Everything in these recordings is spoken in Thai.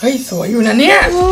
เฮ้ย สวยอยู่นะเนี่ย โอ้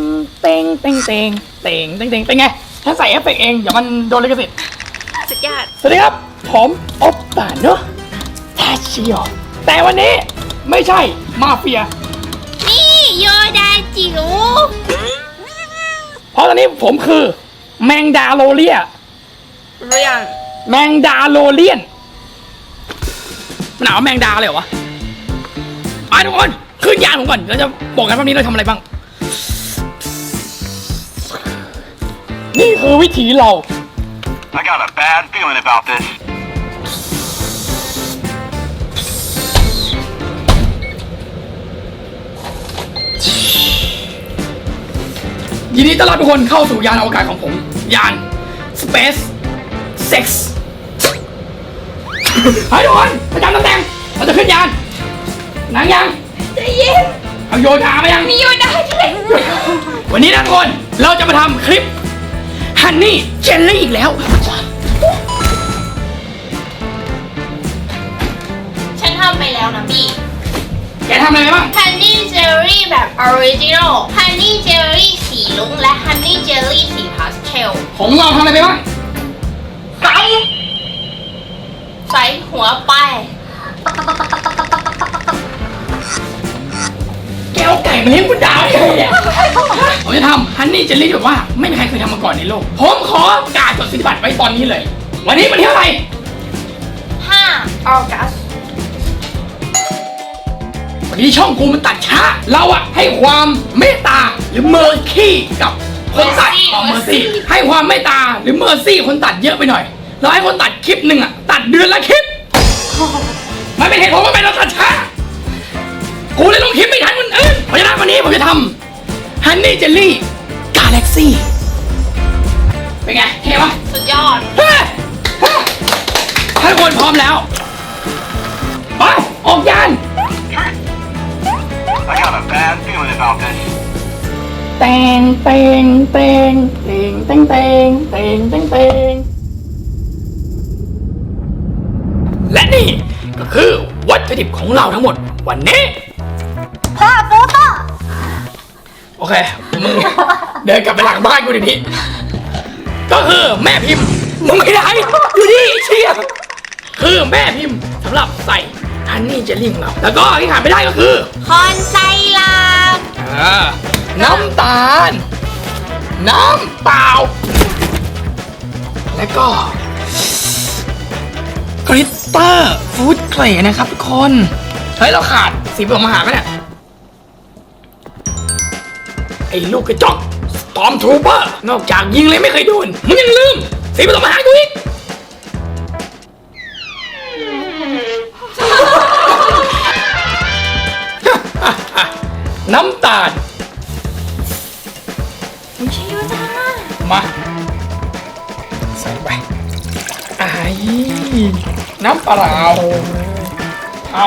งเต็งเต็งเต็งเต็งเต็งเต็งเป็นไงถ้าใส่เอฟเฟกต์เองเดี๋ยวมันโดนลิขสิทธิ์สุดยอดสวัสดีครับ ผมอบป่าเนาะทาชิโอแต่วันนี้ไม่ใช่มาเฟีย นี่โยดาจิ๋วเพราะตอนนี้ผมคือแมงดาโลเลียเรียนแมงดาโลเลียนมันหนาวแมงดาเลยเหรอวะไปทุกคนขึ้นยานผมก่อนเราจะบอกกันว่านี้เราทำอะไรบ้าง นี่คือวิถีเรา I got a bad feeling about this. ยินดีต้อนรับทุกคนเข้าสู่ยานอวกาศของผม ยาน Space Sex ให้ทุกคนประจำตำแหน่งเราจะขึ้นยาน หนังยัง ใจเย็นเอาโยธามายัง มีโยดาที่ไหนวันนี้นะทุกคน เราจะมาทำคลิป ฮันนี่เจลลี่อีกแล้ว ฉันทำไปแล้วนะพี่แกทำอะไรไปบ้าง ฮันนี่เจลลี่แบบออริจินอลฮันนี่เจลลี่สีลุ้งและฮันนี่เจลลี่สีพาสเทลของเราทำอะไรไปบ้างใส่ใส่หัวไป เอาไก่มาเลี้ยงคุณดาวยังไงเนี่ยผมจะทำฮันนี่เจลลี่แบบว่าไม่มีใครเคยทำมาก่อนในโลก ผมขอประกาศจดสิทธิบัตรไว้ตอนนี้เลย วันนี้วันที่เท่าไหร่5ออกัสวันนี้ช่องกูมันตัดช้า เราอะให้ความเมตตาหรือเมอร์คีกับคนตัดของเมอร์ซี่ให้ความเมตตาหรือเมอร์ซี่คนตัดเยอะไปหน่อย เราให้คนตัดคลิปหนึ่งอะตัดเดือนละคลิป มันเป็นเหตุผลว่าเป็นเราตัดช้า กูเลยลงคลิปไม่ทันคนอื่นเพราะฉะนั้นวันนี้ผมจะทำฮันนี่เจลลี่กาแล็กซี่เป็นไงเท่ปะสุดยอดเฮ้ยเฮ้ยถ้าทุกคนพร้อมแล้วไปออกยาน I got a bad feeling about this. เตงเตงเตงเตงเตงเตงเตงเตงเตงและนี่ก็คือวัตถุดิบของเราทั้งหมดวันนี้ พ่อโฟโต้โอเคมึงเดินกลับไปหลังบ้านกูดิพี่ก็คือแม่พิมพ์มึงไม่ได้อยู่นี่ไอ้เชี่ยคือแม่พิมพ์สำหรับใส่ฮันนี่เจลลี่ของเราแล้วก็ที่ขาดไม่ได้ก็คือคอนไซลาอ่าน้ำตาล น้ำเปล่า และก็กริตเตอร์ฟู้ดเกรนะครับทุกคน เฮ้ย เราขาดสีเปลือกมาหากันเนี่ย ไอ้ลูกกระจอกสตอมทูเปอร์ นอกจากยิงเลยไม่เคยโดน มึงยังลืมสีเปลือกมาหากูอีกน้ำตาลไม่ใช่โยดามาใส่ไปไอ้น้ำเปล่าเอา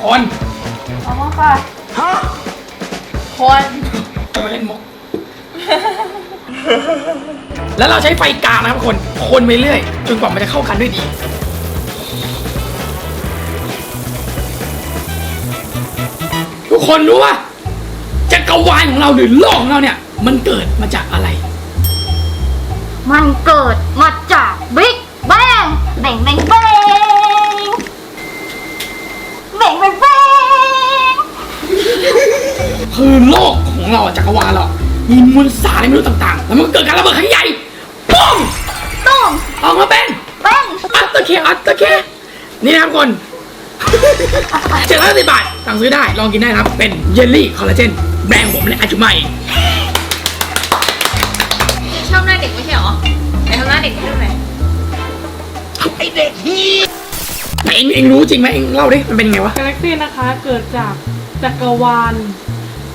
คนเอามาค่ะฮะ คนจะมาเล่นมุก แล้วเราใช้ไฟกลางนะครับคน คนไปเรื่อย จนกว่ามันจะเข้ากันด้วยดี ทุกคนรู้ว่าจักรวาลของเราหรือโลกของเราเนี่ย มันเกิดมาจากอะไร มันเกิดมาจากบิ๊กแบงแบงแบงแบง เอจักรวาลหรอกมีมวลสารอะไรไม่รู้ต่างๆ แล้วมันก็เกิดการระเบิดครั้งใหญ่ปุ้งต้งออกมาเป็นป้งอัตเตอร์เคอัตเตอร์เคนี่นะครับคนเจ็ดร้อยสิบบาทสั่งซื้อได้ลองกินได้นะครับ เป็นเยลลี่คอลลาเจนแบรนด์ผมและอาจุไม่เองชอบหน้าเด็กไม่ใช่หรอไหนทำหน้าเด็กให้ดูหน่อยไอเด็กฮีเองเองรู้จริงไหมเองเล่าดิมันเป็นไงวะ กาแล็กซี่นะคะเกิดจากจักรวาล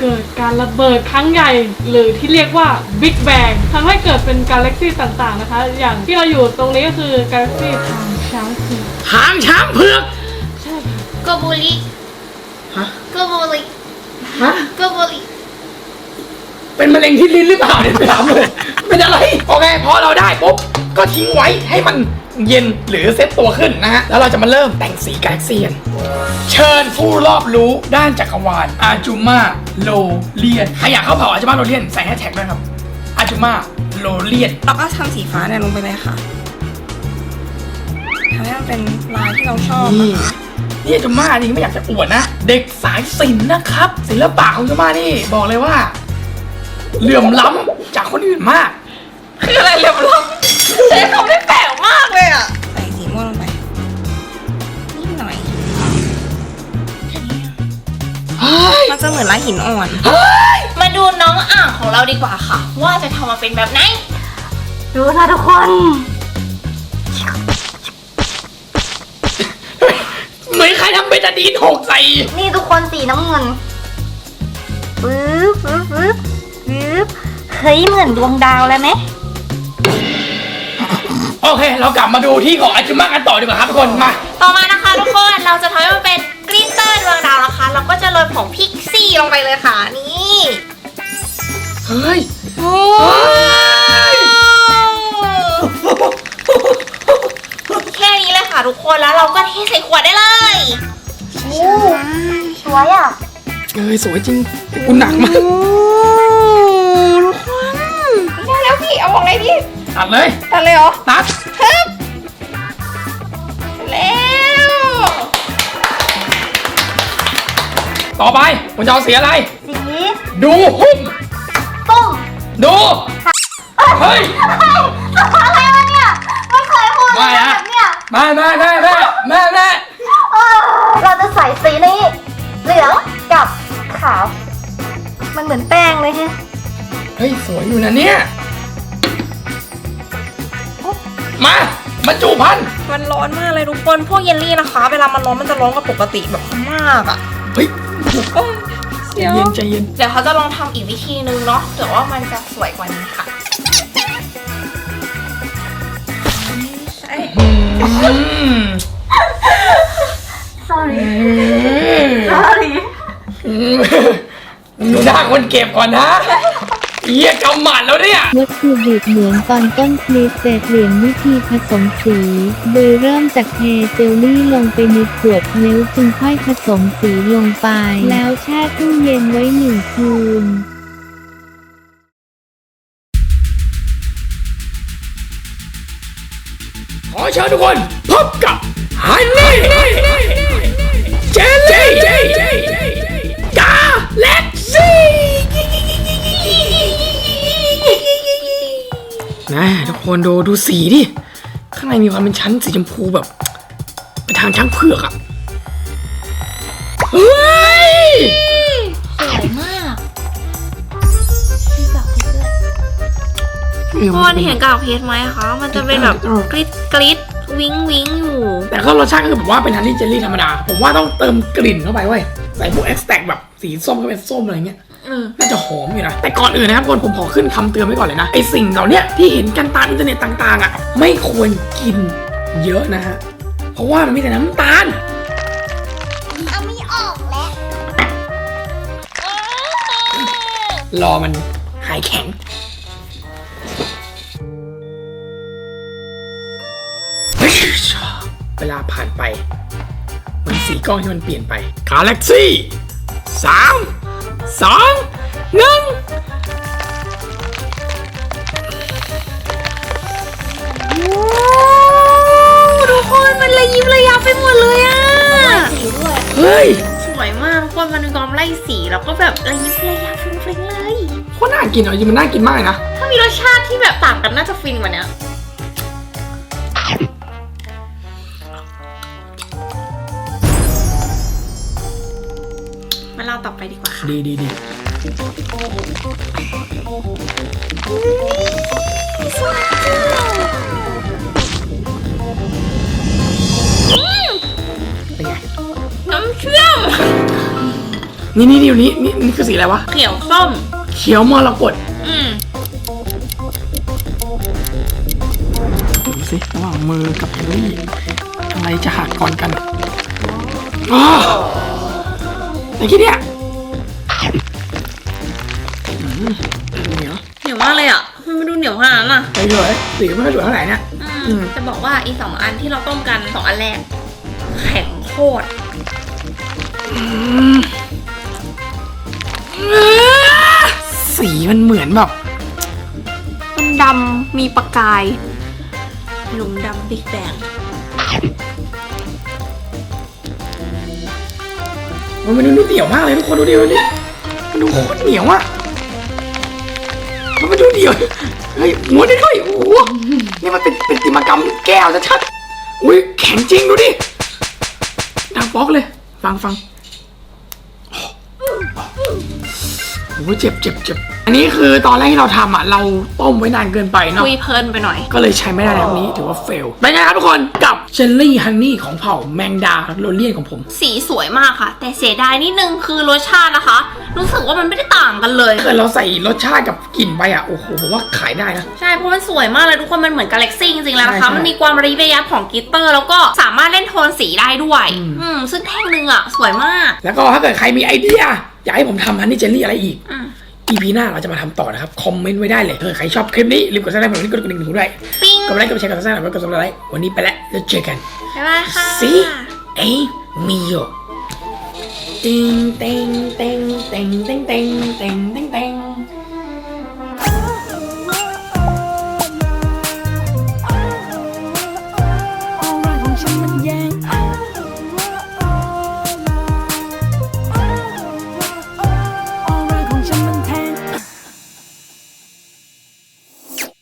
เกิดการระเบิดครั้งใหญ่ หรือที่เรียกว่า Big Bang ทำให้เกิดเป็นกาแล็กซี่ต่างๆนะคะ อย่างที่เราอยู่ตรงนี้ก็คือกาแล็กซี่ทางช้างเผือกหางช้างเผือก ใช่ค่ะโกบุริฮะ โกบุริฮะ โกบุริเป็นมะเร็งที่ลิ้นหรือเปล่าเนี่ยไปถามเลยเป็นอะไร โอเค พอเราได้ปุ๊บ ก็ทิ้งไว้ให้มัน เย็นหรือเซตตัวขึ้นนะฮะ แล้วเราจะมาเริ่มแต่งสีกาแล็กซี่กันเชิญผู้รอบรู้ด้านจักรวาลอาจูมาโลเลียนใครอยากเข้าเผ่าอาจูมาโลเลียนใส่แฮชแท็กด้วยครับอาจูมาโลเลียนเราก็ทำสีฟ้าเนี่ยลงไปเลยค่ะทำให้มันเป็นลายที่เราชอบนี่นี่อาจูมานี่ไม่อยากจะอวดนะ เด็กสายศิลป์นะครับ ศิลปะของอาจูมานี่บอกเลยว่าเหลื่อมล้ำจากคนอื่นมาก คืออะไรเรียบร้อย เชฟเขาได้แปลกมากเลยอะ ใส่สีม่วงลงไปนิดหน่อยแค่นี้เฮ้ยมันจะเหมือนลายหินอ่อนเฮ้ยมาดูน้องอ่างของเราดีกว่าค่ะ ว่าจะทำมาเป็นแบบไหน ดูนะทุกคน เหมือนใครทำเบตาดีนหกใส่นี่ทุกคนสีน้ำเงินปึ๊บปึ๊บปึ๊บปึ๊บเฮ้ยเหมือนดวงดาวเลยไหม โอเค เรากลับมาดูที่ของอาจุมากันต่อดีกว่าครับทุกคนมา ต่อมานะคะทุกคนเราจะทำให้มันเป็นกลิตเตอร์ดวงดาวนะคะ เราก็จะโรยผงพิกซี่ลงไปเลยค่ะนี่เฮ้ยโอ้แค่นี้เลยค่ะทุกคนแล้วเราก็เทใส่ขวดได้เลยสวยอะเอ้ยสวยจริงแต่กูหนักมากทุกคนได้แล้วพี่เอาของไหนพี่ ตัดเลย ตัดเลยเหรอตัดแล้วต่อไปคุณจะเอาสีอะไร สีดูหุ้ม ส้มดู เฮ้ย อะไรวะเนี่ย ไม่เคยพูดไม่เลยฮะแบบเนี้ยแม่แม่แม่แม่แม่แม่เออเราจะใส่สีนี้ เหลืองกับขาว มันเหมือนแป้งเลยฮะเฮ้ย สวยอยู่นะเนี่ย จุพันธุ์มันร้อนมากเลยทุกคนพวกเยลลี่นะคะ เวลามันร้อนมันจะร้อนกว่าปกติแบบมากอะเฮ้ยโอ้ยใจเย็นใจเย็นเดี๋ยวเขาจะลองทำอีกวิธีนึงเนาะเผื่อว่ามันจะสวยกว่านี้ค่ะอืม sorry อืม sorry อืมดูหน้าคนเก็บก่อนนะ เยี่ยกำหมัดแล้วเนี่ยวัตถุดิบเหมือนตอนต้นคลิปแต่เปลี่ยนวิธีผสมสี โดยเริ่มจากเทเจลลี่ลงไปในขวดแล้วจึงค่อยผสมสีลงไป แล้วแช่ตู้เย็นไว้หนึ่งคืนขอเชิญทุกคนพบกับฮันนี่เจลลี่ นะทุกคนดูดูสีดิ ข้างในมีความเป็นชั้นสีชมพูแบบเป็นทางช้างเผือกอะเฮ้ยสวยมากทุกคนเห็นกากเพชรไหมคะ มันจะเป็นแบบกริดกริดวิงวิงอยู่ แต่ก็รสชาติก็คือแบบว่าเป็นฮันนี่เจลลี่ธรรมดา ผมว่าต้องเติมกลิ่นเข้าไปเว้ย ใส่พวกเอ็กซ์แตกแบบสีส้มก็เป็นส้มอะไรเงี้ยเออ น่าจะหอมอยู่นะ แต่ก่อนอื่นนะครับคนผมขอขึ้นคำเตือนไว้ก่อนเลยนะไอสิ่งเหล่าเนี้ยที่เห็นกันตามอินเทอร์เน็ตต่างๆอะไม่ควรกินเยอะนะฮะเพราะว่ามันมีแต่น้ำตาลเอาไม่ออกแล้วรอมันหายแข็งเวลาผ่านไปเหมือนสีกล้องที่มันเปลี่ยนไปกาแล็กซี่สามสอง หนึ่งทุกคนมันระยิบระยับไปหมดเลยอะเฮ้ยสวยมากทุกคนมันมีความไล่สีแล้วก็แบบระยิบระยับฟุ้งฟิ้งเลยโคตรน่ากินอะจริงมันน่ากินมากเลยนะถ้ามีรสชาติที่แบบต่างกันน่าจะฟินกว่านี้มาเล่าต่อไปดีกว่าค่ะดีดีดี เชื่อมนี่นี่นี่นี่นี่นี่คือสีอะไรวะ เขียวส้ม เขียวมรกตอืมดูสิระหว่างมือกับเฮลี่อะไรจะหักก่อนกันอ๋อไอ้ที่เนี่ยอืม เหนียวเหนียวมากเลยอะมันไม่ดูเหนียวขนาดนั้นอะไปเลยสีไม่ค่อยสวยเท่าไหร่เนี่ยอืม จะบอกว่าอีสองอันที่เราต้มกันสองอันแรกแข็งโคตรอืมสีมันเหมือนแบบมันดำมีประกาย หลุมดำบิ๊กแบงมันมันดูเหนียวมากเลยทุกคนดูดิดูดิมันดูโคตรเหนียวอะ มันมาดูเหนียเฮ้ยม้วนได้ด้วยโอ้โหนี่มันเป็นเป็นติมากรรมแก้วชัดๆอุ้ยแข็งจริงดูดิดังฟอกเลย ฟังฟังโอ้ยเจ็บเจ็บเจ็บ อันนี้คือตอนแรกที่เราทำอะเราต้มไว้นานเกินไปเนาะคุยเพลินไปหน่อย ก็เลยใช้ไม่ได้แล้วนี้ถือว่าเฟลเป็นไงครับทุกคนกับเชลลี่ฮันนี่ของเผ่าแมงดาโรเลียนของผม สีสวยมากค่ะ แต่เสียดายนิดนึงคือรสชาตินะคะ รู้สึกว่ามันไม่ได้ต่างกันเลยถ้าเกิดเราใส่รสชาติกับกลิ่นไปอะโอ้โหผมว่าขายได้นะ ใช่เพราะมันสวยมากเลยทุกคนมันเหมือนกาแล็กซี่จริงๆแล้วนะใช่คะใช่มันมีความระยิบระยับของกลิตเตอร์ แล้วก็สามารถเล่นโทนสีได้ด้วยอืม อืมซึ่งแท่งหนึงอะสวยมากแล้วก็ถ้าเกิดใครมีไอเดียอยากให้ผมทำฮันนี่เจลลี่อะไรอีก อืม อีพีหน้าเราจะมาทำต่อนะครับ คอมเมนต์ไว้ได้เลยเออใครชอบคลิปนี้รีบกดซับสไครป์ผมนี่กดกระดิ่งผมด้วยปิ้งกดไลค์กดแชร์กดซับสไครป์กดซับสไครป์วันนี้ไปแล้วแล้วเจอกันบ๊ายบายค่ะซีเอ้มีโยติงเต็งเต็งเต็งเต็งเต็งเต็งเต็ง